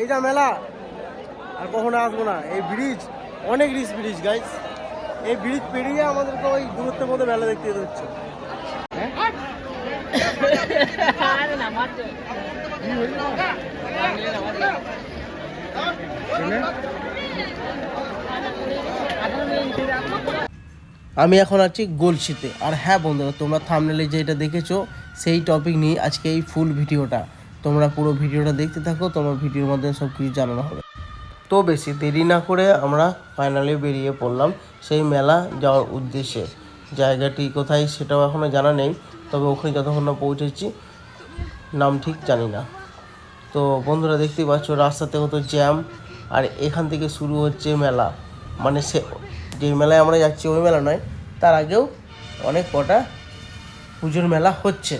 এই যা মেলা? আর কখনো আসব না। এই ব্রিজ, অনেক রিচ ব্রিজ গাইস এই ব্রিজ পেরিয়ে আমাদেরকে ওই দূরত্বের মধ্যে মেলা দেখতে যেতে হচ্ছে। আমি এখন আছি গোলশিতে আর হ্যাঁ বন্ধুরা, তোমরা থামনেলে যেটা দেখেছ, সেই টপিক নিয়ে আজকে এই ফুল ভিডিওটা। তোমরা পুরো ভিডিওটা দেখতে থাকো, তোমার ভিডিওর মধ্যে সব কিছু জানানো হবে। তো বেশি দেরি না করে আমরা ফাইনালি বেরিয়ে পড়লাম সেই মেলা যাওয়ার উদ্দেশ্যে। জায়গাটি কোথায় সেটাও এখনও জানা নেই, তবে ওখানে যতক্ষণ না পৌঁছেছি, নাম ঠিক জানি না। তো বন্ধুরা দেখতেই পাচ্ছ রাস্তাতে কত জ্যাম আর এখান থেকে শুরু হচ্ছে মেলা। মানে সে, যে মেলায় আমরা যাচ্ছি, ওই মেলা নয়, তার আগেও অনেক কটা পুজোর মেলা হচ্ছে।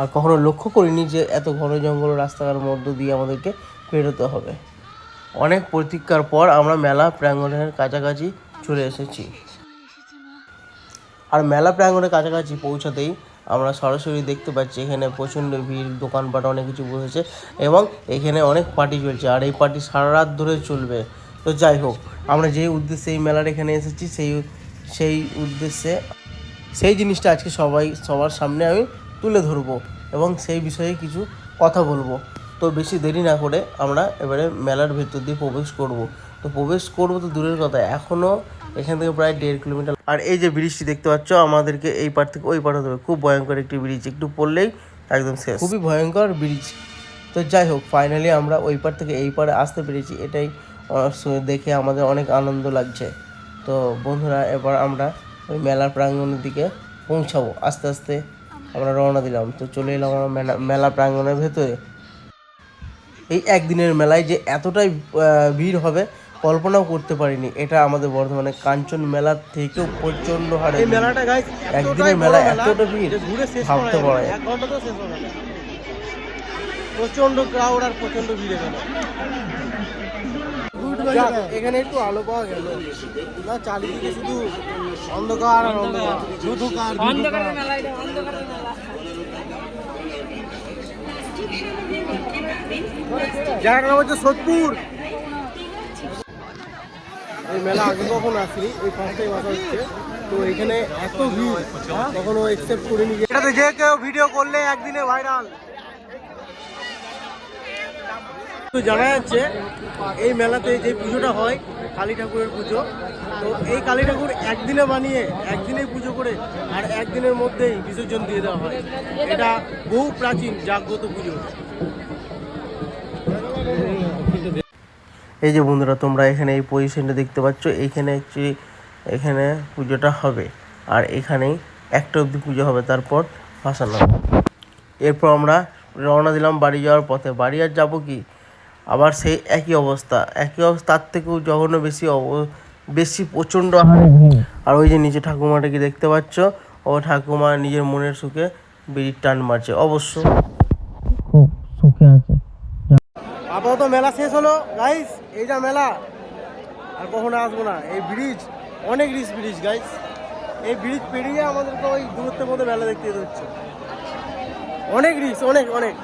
আর কখনো লক্ষ্য করিনি যে এত ঘন জঙ্গল রাস্তার মধ্য দিয়ে আমাদেরকে পেরোতে হবে। অনেক প্রতীক্ষার পর আমরা মেলা প্রাঙ্গণের কাছাকাছি চলে এসেছি। আর মেলা প্রাঙ্গণের কাছাকাছি পৌঁছাতেই আমরা সরাসরি দেখতে পাচ্ছি এখানে প্রচণ্ড ভিড়, দোকানপাট, অনেক কিছু বসেছে এবং এখানে অনেক পার্টি চলছে আর এই পার্টি সারা রাত ধরে চলবে। তো যাই হোক, আমরা যেই উদ্দেশ্যে এই মেলার এখানে এসেছি সেই সেই উদ্দেশ্যে, সেই জিনিসটা আজকে সবাই, সবার সামনে আমি তুলে ধরবো এবং সেই বিষয়ে কিছু কথা বলব। তো বেশি দেরি না করে আমরা এবারে মেলার ভেতর দিয়ে প্রবেশ করব। তো প্রবেশ করব তো দূরের কথা এখনও এখান থেকে প্রায় দেড় কিলোমিটার। আর এই যে ব্রিজটি দেখতে পাচ্ছ, আমাদেরকে এই পার থেকে ওই পার হতে হবে। খুব ভয়ঙ্কর একটি ব্রিজ, একটু পড়লেই একদম শেষ। খুবই ভয়ঙ্কর ব্রিজ। তো যাই হোক ফাইনালি আমরা ওই পার থেকে এই পারে আসতে পেরেছি। এটাই দেখে আমাদের অনেক আনন্দ লাগছে। তো বন্ধুরা, এবার আমরা ওই মেলার প্রাঙ্গণের দিকে পৌঁছাবো। আস্তে আস্তে আমরা রওনা দিলাম। তো চলে এলাম আমরা মেলা মেলা প্রাঙ্গণের ভেতরে। এই একদিনের মেলায় যে এতটাই ভিড় হবে কল্পনাও করতে পারিনি। এটা আমাদের বর্ধমানে কাঞ্চন মেলার থেকেও প্রচণ্ড হারে একদিনের মেলা এতটা ভিড় ভাবতে পারে প্রচণ্ড ক্রাউড আর প্রচণ্ড ভিড় এখানে। এখানে একটু আলো পাওয়া গেল। না চারিদিকে শুধু অন্ধকার আর অন্ধকার। অন্ধকার। অন্ধকারের মেলা জায়গাটা হচ্ছে সোদপুর। এই মেলা আগে কখন আসিনি এই ফার্স্ট টাইম আসা হচ্ছে। তো এখানে এত ভিড় কখনো এক্সেপ্ট করিনি। এটাতে যে কেউ ভিডিও করলে একদিনে ভাইরাল তো জানা যাচ্ছে এই মেলাতে যে পুজোটা হয় কালী ঠাকুরের পুজো। তো এই কালী ঠাকুর একদিনে বানিয়ে একদিনেই পুজো করে আর একদিনের মধ্যেই বিসর্জন দিয়ে দেওয়া হয়। এটা বহু প্রাচীন জাগ্রত পুজো। এই যে বন্ধুরা, তোমরা এখানে এই পজিশনটা দেখতে পাচ্ছ। এইখানে অ্যাকচুয়ালি এখানে পুজোটা হবে। আর এখানেই একটা অবধি পুজো হবে, তারপর ভাসানো। এরপর আমরা রওনা দিলাম বাড়ি যাওয়ার পথে। বাড়ি আর যাব কি? আবার সেই একই অবস্থা। একই অবস্থা, তার থেকেও জঘন্য বেশি বেশি প্রচণ্ড আর ওই যে নিচে ঠাকুমাটাকে দেখতে পাচ্ছ, ও ঠাকুমা নিজের মনের সুখে বিড়ির টান মারছে। অবশ্য খুব সুখে আছে আপাতত মেলা শেষ হলো। গাইস এই যা মেলা। আর কখনো আসব না। এই ব্রিজ অনেক রিস ব্রিজ গাইস এই ব্রিজ পেরিয়ে আমাদেরকে ওই দূরত্বের মধ্যে মেলা দেখতে হচ্ছে। অনেক রিস অনেক অনেক।